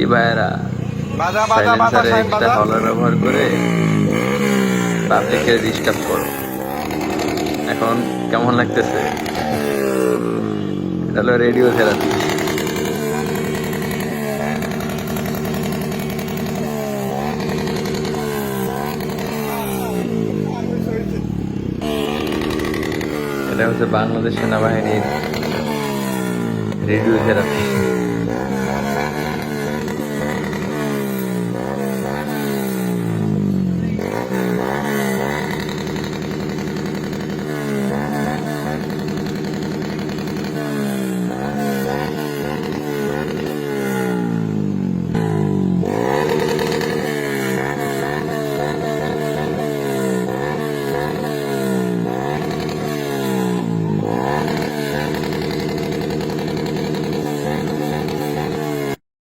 কি ভাইয়েরা? সাইলেন্সারে একটা হলার ব্যবহার করে পাবলিকের ডিস্টার্ব করো। এখন কেমন লাগতেছে? এটা হলো রেডিও থেরাপি এটা হচ্ছে বাংলাদেশ সেনাবাহিনীর রেডিও থেরাপি